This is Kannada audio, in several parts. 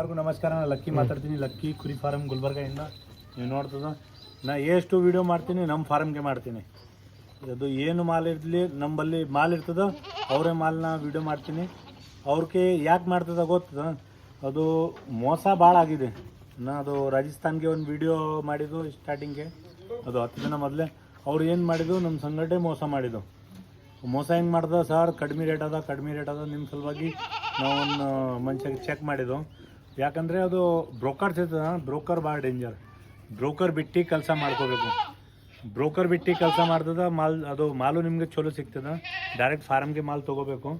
ಎಲ್ಲರಿಗೂ ನಮಸ್ಕಾರ. ನಾನು ಲಕ್ಕಿ ಮಾತಾಡ್ತೀನಿ. ಲಕ್ಕಿ ಕುರಿ ಫಾರಂ ಗುಲ್ಬರ್ಗದಿಂದ. ನೀವು ನೋಡ್ತದ ನಾ ಎಷ್ಟು ವಿಡಿಯೋ ಮಾಡ್ತೀನಿ ನಮ್ಮ ಫಾರಮ್ಗೆ ಮಾಡ್ತೀನಿ. ಅದು ಏನು ಮಾಲ್ ಇರಲಿ ನಮ್ಮಲ್ಲಿ ಮಾಲ್ ಇರ್ತದ ಅವರೇ ಮಾಲ್ನ ವಿಡಿಯೋ ಮಾಡ್ತೀನಿ. ಅವ್ರಿಗೆ ಯಾಕೆ ಮಾಡ್ತದ ಗೊತ್ತದ? ಅದು ಮೋಸ ಭಾಳ ಆಗಿದೆ. ನಾ ಅದು ರಾಜಸ್ಥಾನ್ಗೆ ಒಂದು ವಿಡಿಯೋ ಮಾಡಿದ್ದು ಸ್ಟಾರ್ಟಿಂಗ್ಗೆ ಅದು ಹತ್ತು ದಿನ ಮೊದಲೇ. ಅವ್ರು ಏನು ಮಾಡಿದ್ದು ನಮ್ಮ ಸಂಗಟೆ ಮೋಸ ಮಾಡಿದ್ದು. ಮೋಸ ಹೆಂಗೆ ಮಾಡ್ದೆ? ಸರ್ ಕಡಿಮೆ ರೇಟ್ ಅದ ಕಡಿಮೆ ರೇಟ್ ಅದ. ನಿಮ್ಮ ಸಲುವಾಗಿ ನಾವು ಒಂದು ಮನುಷ್ಯಗೆ ಚೆಕ್ ಮಾಡಿದ್ದು. ಯಾಕಂದರೆ ಅದು ಬ್ರೋಕರ್ ಇರ್ತದ ಬ್ರೋಕರ್ ಭಾಳ ಡೇಂಜರ್ ಬ್ರೋಕರ್ ಬಿಟ್ಟು ಕೆಲಸ ಮಾಡ್ಕೋಬೇಕು. ಬ್ರೋಕರ್ ಬಿಟ್ಟು ಕೆಲಸ ಮಾಡ್ತದ ಮಾಲ್ ಅದು ಮಾಲು ನಿಮಗೆ ಚಲೋ ಸಿಗ್ತದ. ಡೈರೆಕ್ಟ್ ಫಾರಮ್ಗೆ ಮಾಲ್ ತೊಗೋಬೇಕು.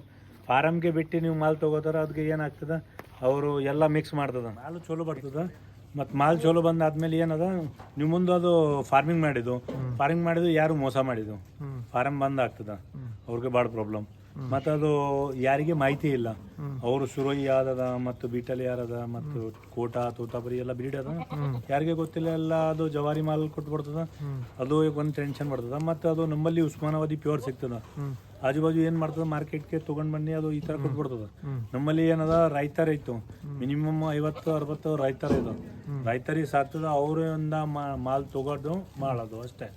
ಫಾರಮ್ಗೆ ಬಿಟ್ಟು ನೀವು ಮಾಲ್ ತಗೋತಾರ ಅದಕ್ಕೆ ಏನಾಗ್ತದ? ಅವರು ಎಲ್ಲ ಮಿಕ್ಸ್ ಮಾಡ್ತದ. ಮಾಲು ಚಲೋ ಬರ್ತದ. ಮತ್ತು ಮಾಲ್ ಚಲೋ ಬಂದಾದ್ಮೇಲೆ ಏನದ? ನೀವು ಮುಂದೆ ಅದು ಫಾರ್ಮಿಂಗ್ ಮಾಡಿದ್ದು. ಫಾರ್ಮಿಂಗ್ ಮಾಡಿದ್ದು ಯಾರು ಮೋಸ ಮಾಡಿದ್ದು? ಫಾರಮ್ ಬಂದ್ ಆಗ್ತದ. ಅವ್ರಿಗೆ ಭಾಳ ಪ್ರಾಬ್ಲಮ್ ಮತ್ತು ಅದು ಯಾರಿಗೆ ಮಾಹಿತಿ ಇಲ್ಲ. ಅವರು ಸುರೋಯಿ ಯಾರದ ಮತ್ತು ಬೀಟಲ್ ಯಾರದ ಮತ್ತು ಕೋಟಾ, ತೋತಾಪುರಿ ಎಲ್ಲ ಬ್ರೀಡ್ ಅದ ಯಾರಿಗೆ ಗೊತ್ತಿಲ್ಲ, ಎಲ್ಲ ಅದು ಜವಾರಿ ಮಾಲ್ ಕೊಟ್ಬಿಡ್ತದ. ಅದು ಒಂದು ಟೆನ್ಷನ್ ಬರ್ತದ. ಮತ್ತು ಅದು ನಮ್ಮಲ್ಲಿ ಉಸ್ಮಾನಾಬಾದಿ ಪ್ಯೂರ್ ಸಿಗ್ತದ. ಆಜು ಬಾಜು ಏನ್ ಮಾಡ್ತದ, ಮಾರ್ಕೆಟ್ಗೆ ತಗೊಂಡ್ ಬನ್ನಿ, ಅದು ಈ ತರ ಕೊಟ್ಬಿಡ್ತದ. ನಮ್ಮಲ್ಲಿ ಏನದ, ರೈತರ ಇತ್ತು. ಮಿನಿಮಮ್ ಐವತ್ತು, ಅರವತ್ತು ರೈತರ ಇದು ರೈತರಿಗೆ ಸಾಕ್ತದ ಒಂದ ಮಾಲ್ ತಗೋದು ಮಾಡೋದು ಅಷ್ಟೇ.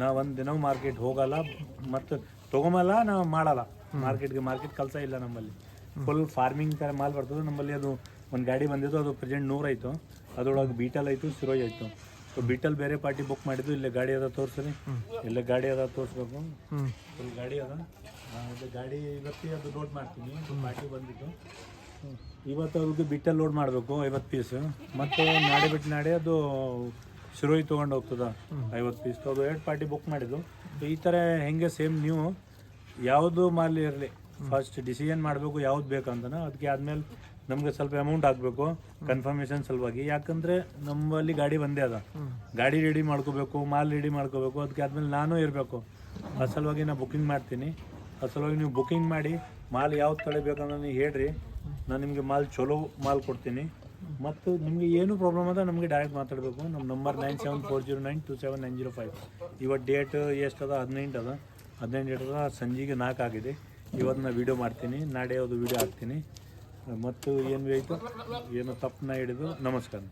ನಾ ಒಂದ್ ದಿನ ಮಾರ್ಕೆಟ್ ಹೋಗಲ್ಲ, ಮತ್ತೆ ತಗೊಂಬಲ್ಲ ನಾ ಮಾಡಲ್ಲ ಮಾರ್ಕೆಟ್ಗೆ ಮಾರ್ಕೆಟ್ ಕೆಲಸ ಇಲ್ಲ ನಮ್ಮಲ್ಲಿ. ಫುಲ್ ಫಾರ್ಮಿಂಗ್ ಥರ ಮಾಲ್ ಬರ್ತದೆ. ನಮ್ಮಲ್ಲಿ ಅದು ಒಂದು ಗಾಡಿ ಬಂದಿತ್ತು, ಅದು ಪ್ರೆಸೆಂಟ್ ನೂರಾಯಿತು ಅದರೊಳಗೆ ಬೀಟಲ್ ಆಯಿತು ಸಿರೋಜ್ ಆಯಿತು. ಸೊ ಬೀಟಲ್ ಬೇರೆ ಪಾರ್ಟಿ ಬುಕ್ ಮಾಡಿದ್ದು, ಇಲ್ಲೇ ಗಾಡಿ ಅದ ತೋರಿಸ್ರಿ. ಇಲ್ಲೇ ಗಾಡಿ ಅದ ತೋರಿಸ್ಬೇಕು. ಫುಲ್ ಗಾಡಿ ಅದ. ಇದು ಗಾಡಿ ಇವತ್ತಿ ಅದು ಲೋಡ್ ಮಾಡ್ತೀನಿ. ಪಾರ್ಟಿ ಬಂದಿದ್ದು. ಇವತ್ತು ಅವ್ರಿಗೆ ಬಿಟ್ಟಲ್ಲಿ ಲೋಡ್ ಮಾಡಬೇಕು, ಐವತ್ತು ಪೀಸ್ ಮತ್ತು ನಾಳೆ ಬಿಟ್ಟು ನಾಳೆ ಅದು ಶಿರೋಯಿ ತೊಗೊಂಡು ಹೋಗ್ತದ, ಐವತ್ತು ಪೀಸ್ ಅದು ಎರಡು ಪಾರ್ಟಿ ಬುಕ್ ಮಾಡಿದ್ದು. ಈ ಥರ ಹೆಂಗೆ ಸೇಮ್ ನೀವು ಯಾವುದು ಮಾಲ್ ಇರಲಿ. ಫಸ್ಟ್ ಡಿಸಿಷನ್ ಮಾಡಬೇಕು, ಯಾವ್ದು ಬೇಕಂತನ ಅದಕ್ಕೆ ಆದ್ಮೇಲೆ ನಮ್ಗೆ ಸ್ವಲ್ಪ ಅಮೌಂಟ್ ಹಾಕಬೇಕು ಕನ್ಫರ್ಮೇಷನ್ ಸಲುವಾಗಿ. ಯಾಕಂದ್ರೆ ನಮ್ಮಲ್ಲಿ ಗಾಡಿ ಬಂದೇ ಅದ. ಗಾಡಿ ರೆಡಿ ಮಾಡ್ಕೋಬೇಕು, ಮಾಲ್ ರೆಡಿ ಮಾಡ್ಕೋಬೇಕು. ಅದಕ್ಕೆ ಆದ್ಮೇಲೆ ನಾನು ಇರಬೇಕು. ಅಸಲವಾಗಿ ಸಲುವಾಗಿ ನಾ ಬುಕಿಂಗ್ ಮಾಡ್ತೀನಿ. ಆ ಸಲುವಾಗಿ ನೀವು ಬುಕಿಂಗ್ ಮಾಡಿ, ಮಾಲ್ ಯಾವ್ದು ಕಡೆ ಬೇಕಂದ್ರೆ ನೀವು ಹೇಳ್ರಿ. ನಾನು ನಿಮಗೆ ಮಾಲ್ ಚಲೋ ಮಾಲ್ ಕೊಡ್ತೀನಿ. ಮತ್ತು ನಿಮಗೆ ಏನು ಪ್ರಾಬ್ಲಮ್ ಅದ ನಮಗೆ ಡೈರೆಕ್ಟ್ ಮಾತಾಡಬೇಕು. ನಮ್ಮ number nine seven four zero nine two seven nine zero five ಇವತ್ತು ಡೇಟ್ ಎಷ್ಟದ? ಹದಿನೆಂಟು ಅದ ಹದಿನೆಂಟು ಹಿಡಿದ್ರೆ ಸಂಜೆಗೆ ನಾಲ್ಕು ಆಗಿದೆ. ಇವತ್ತು ನಾನು ವೀಡಿಯೋ ಮಾಡ್ತೀನಿ. ನಾಳೆ ಯಾವುದು ವೀಡಿಯೋ ಹಾಕ್ತೀನಿ. ಮತ್ತು ಏನು ಬೇಕು ಏನು ತಪ್ಪನ್ನ ಹಿಡಿದು ನಮಸ್ಕಾರ.